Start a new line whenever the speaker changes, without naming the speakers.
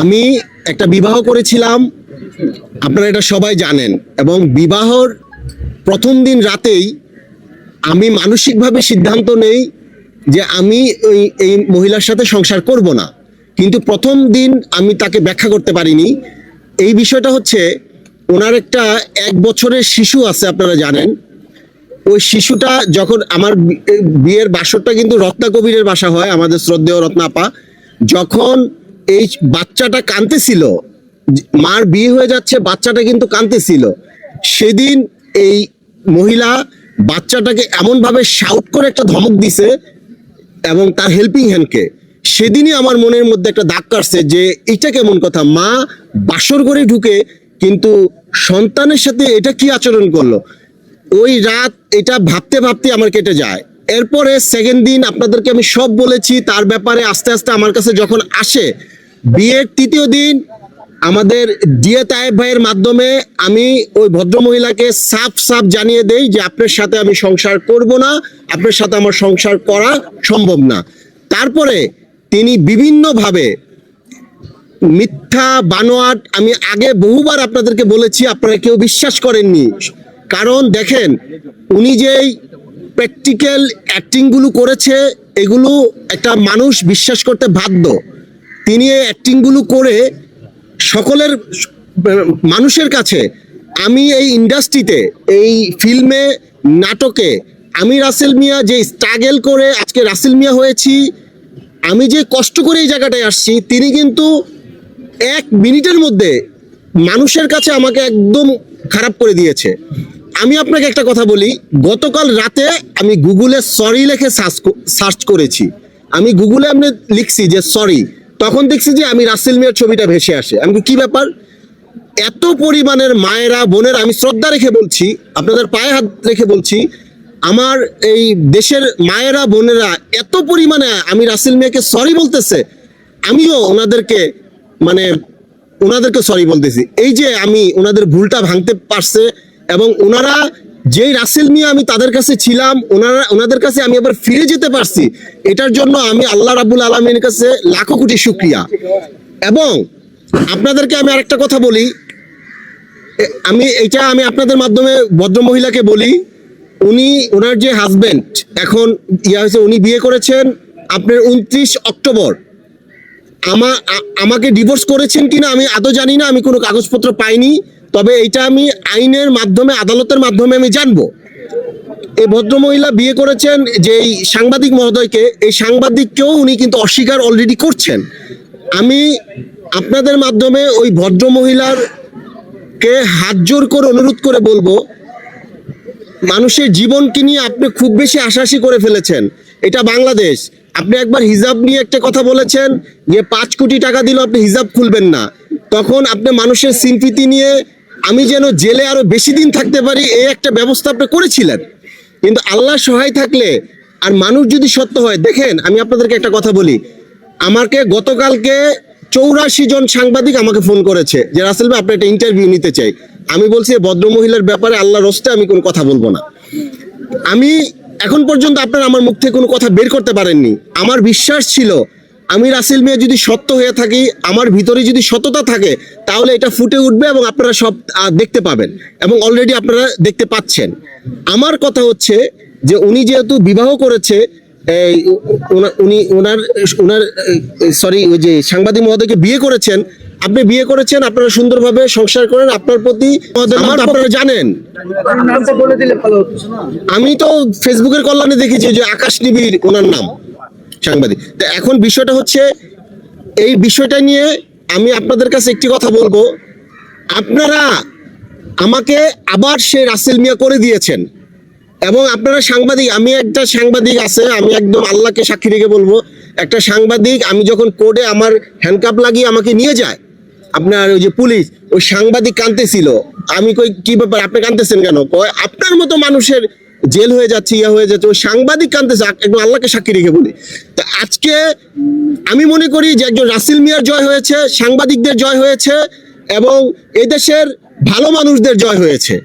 আমি একটা বিবাহ করেছিলাম, আপনারা এটা সবাই জানেন, এবং বিবাহর প্রথম দিন রাতেই আমি মানসিকভাবে সিদ্ধান্ত নেই যে আমি ওই, এই মহিলার সাথে সংসার করব না। কিন্তু প্রথম দিন আমি তাকে ব্যাখ্যা করতে পারিনি। এই বিষয়টা হচ্ছে, ওনার একটা এক বছরের শিশু আছে, আপনারা জানেন। ওই শিশুটা যখন আমার বিয়ের বাসরটা কিন্তু রত্না কবিরের বাসা হয়, আমাদের শ্রদ্ধেয় রত্নাপা, যখন এই বাচ্চাটা কাঁদতেছিল, মার বিয়ে হয়ে যাচ্ছে, বাচ্চাটা কিন্তু কাঁদতেছিল। সেদিন এই মহিলা বাচ্চাটাকে এমনভাবে শাউট করে একটা ধমক দিছে এবং তার হেল্পিং হ্যান্ডকে সেদিনই আমার মনের মধ্যে একটা দাগ কাটছে যে, এটা কেমন কথা? মা বাসর ঘরে ঢুকে কিন্তু সন্তানের সাথে এটা কি আচরণ করল? ওই রাত এটা ভাবতে ভাবতে আমার কেটে যায়। এরপরে সেকেন্ড দিন আপনাদেরকে আমি সব বলেছি, তার ব্যাপারে আস্তে আস্তে আমার কাছে যখন আসে বিয়ের তৃতীয় দিন আমাদের ডিএ তায়েব ভাইয়ের মাধ্যমে আমি ওই ভদ্রমহিলাকে সাফ সাফ জানিয়ে দেই যে আপনার সাথে আমি সংসার করব না, আপনার সাথে আমার সংসার করা সম্ভব না। তারপরে তিনি বিভিন্নভাবে মিথ্যা বানোয়াট আমি আগে বহুবার আপনাদেরকে বলেছি, আপনারা কেউ বিশ্বাস করেননি। কারণ দেখেন, উনি যেই প্র্যাকটিক্যাল অ্যাক্টিংগুলো করেছে, এগুলো একটা মানুষ বিশ্বাস করতে বাধ্য। তিনি এই অ্যাক্টিংগুলো করে সকলের, মানুষের কাছে, আমি এই ইন্ডাস্ট্রিতে এই ফিল্মে নাটকে, আমি রাসেল মিয়া যে স্ট্রাগেল করে আজকে রাসেল মিয়া হয়েছি, আমি যে কষ্ট করে এই জায়গাটায় আসছি, তিনি কিন্তু এক মিনিটের মধ্যে মানুষের কাছে আমাকে একদম খারাপ করে দিয়েছে। আমি আপনাকে একটা কথা বলি, গতকাল রাতে আমি গুগলে সরি লিখে সার্চ করেছি। আমি গুগলে আপনি লিখছি যে সরি তখন দেখছি যে আমি রাসেল মিয়ার ছবিটা ভেসে আসে। আমি কি ব্যাপার? এত পরিমাণের মায়েরা, বোনের, আমি শ্রদ্ধা রেখে বলছি, আপনাদের পায়ে হাত রেখে বলছি, আমার এই দেশের মায়েরা, বোনেরা এত পরিমাণে আমি রাসেল মিয়াকে সরি বলতেছে, আমিও ওনাদেরকে মানে ওনাদেরকে সরি বলতেছি। এই যে আমি ওনাদের ভুলটা ভাঙতে পারছে এবং ওনারা যেই রাসেল মিয়া আমি তাদের কাছে ছিলাম, ওনারা, ওনাদের কাছে আমি আবার ফিরে যেতে পারছি, এটার জন্য আমি আল্লাহ রাবুল আলমীর কাছে লাখো কোটি শুক্রিয়া। এবং আপনাদেরকে আমি আরেকটা কথা বলি আমি এটা আমি আপনাদের মাধ্যমে ভদ্র মহিলাকে বলি, উনি, ওনার যে হাজবেন্ড এখন ইয়া হয়েছে, উনি বিয়ে করেছেন আপনার উনত্রিশ অক্টোবর। আমা আমাকে ডিভোর্স করেছেন কিনা আমি আদৌ জানি না, আমি কোনো কাগজপত্র পাইনি। তবে এটা আমি আইনের মাধ্যমে, আদালতের মাধ্যমে আমি জানব। এই ভদ্রমহিলা বিয়ে করেছেন যে এই সাংবাদিক মহোদয়কে, এই সাংবাদিককেও উনি কিন্তু অস্বীকার অলরেডি করছেন। আমি আপনাদের মাধ্যমে ওই ভদ্রমহিলার কে হাত জোর করে অনুরোধ করে বলব, মানুষের জীবনকে নিয়ে আপনি খুব বেশি আশাসী করে ফেলেছেন। এটা বাংলাদেশ। আপনি একবার হিজাব নিয়ে একটা কথা বলেছেন, যে পাঁচ কোটি টাকা দিলেও আপনি হিজাব খুলবেন না। তখন আপনি মানুষের সিম্পিতি নিয়ে আমি যেন জেলে আরও বেশি দিন থাকতে পারি এই একটা ব্যবস্থা আপনি করেছিলেন। কিন্তু আল্লাহ সহায় থাকলে আর মানুষ যদি সত্য হয়, দেখেন, আমি আপনাদেরকে একটা কথা বলি। আমাকে গতকালকে চৌরাশি জন সাংবাদিক আমাকে ফোন করেছে যে, রাসেল ভাই, আপনি একটা ইন্টারভিউ নিতে চাই। আমি বলছি এই ভদ্রমহিলার ব্যাপারে আল্লাহ রস্তে আমি কোনো কথা বলব না। আমি এখন পর্যন্ত আপনারা আমার মুখ থেকে কোনো কথা বের করতে পারেননি। আমার বিশ্বাস ছিল আমি রাসেল মিয়া যদি সত্য হয়ে থাকি আমার ভিতরে যদি সততা থাকে তাহলে এটা ফুটে উঠবে এবং আপনারা সব দেখতে পাবেন এবং অলরেডি আপনারা দেখতে পাচ্ছেন। আমার কথা হচ্ছে যে উনি যেহেতু বিবাহ করেছে এই উনি ওনার ওনার সরি ওই যে সাংবাদিক মহোদয়কে বিয়ে করেছেন আপনি বিয়ে করেছেন আপনারা সুন্দরভাবে সংসার করেন আপনার প্রতি আমার আপনারা জানেন। আমি তো ফেসবুকের কল্যাণে দেখেছি যে আকাশ নিবিড় ওনার নাম। সাংবাদিক। তা এখন বিষয়টা হচ্ছে, এই বিষয়টা নিয়ে আমি আপনাদের কাছে একটি কথা বলব। আপনারা আমাকে আবার সে রাসেল মিয়া করে দিয়েছেন। এবং আপনারা সাংবাদিক, আমি একটা সাংবাদিক আছে, আমি একদম আল্লাহকে সাক্ষী রেখে বলব, একটা সাংবাদিক আমি যখন কোর্টে আমার হ্যান্ডকাপ লাগিয়ে আমাকে নিয়ে যায়, আপনার ওই যে পুলিশ, ওই সাংবাদিক কাঁদতেছিল। আমি কই, কি ব্যাপার, আপনি কাঁদতেছেন কেন? কয়, আপনার মতো মানুষের জেল হয়ে যাচ্ছে, ইয়া হয়ে যাচ্ছে ওই সাংবাদিক কাঁদতেছে, আ- একদম আল্লাহকে সাক্ষী রেখে বলি। তো আজকে আমি মনে করি যে একজন রাসিল মিয়ার জয় হয়েছে, সাংবাদিকদের জয় হয়েছে, এবং এদেশের ভালো মানুষদের জয় হয়েছে।